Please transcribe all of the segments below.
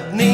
แบ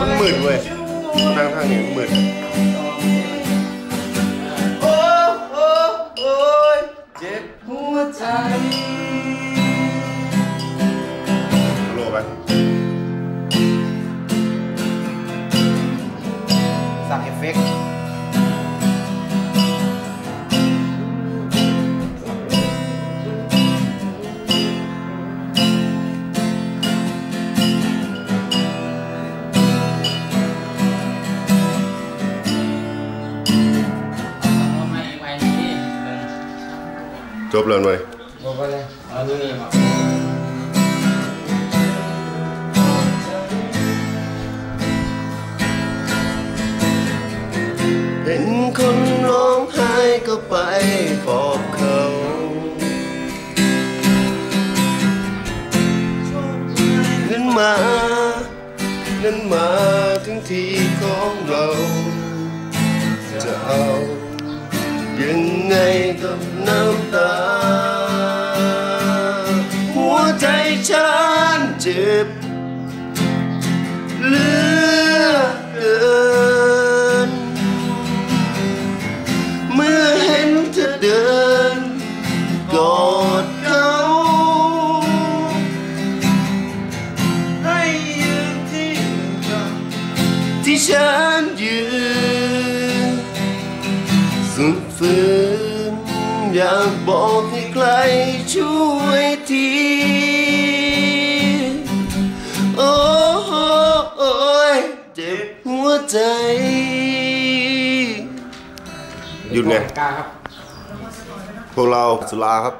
มันหมื่นเว้ยนั่งทางนี้หมื่นโอ้โอ้โอ้ยเจ็บหัวใจโลไปสั่งเอฟเฟกต์ จบแล้วหน่อยบไปเลยเอาตัวนี้มาเห็นคนร้องไห้ก็ไปปอบเขาเงินมาเงินมาถึงที่ของเรา จะเอา ยังไงกับน้ำ จ็บเหลือเกิน เมื่อเห็นเธอเดินกอดเขาให้ยืนที่ที่ฉันยืนสุดฝืนอยากบอกให้ใครช่วย หยุดไงกล้าครับพวกเราสุราครับ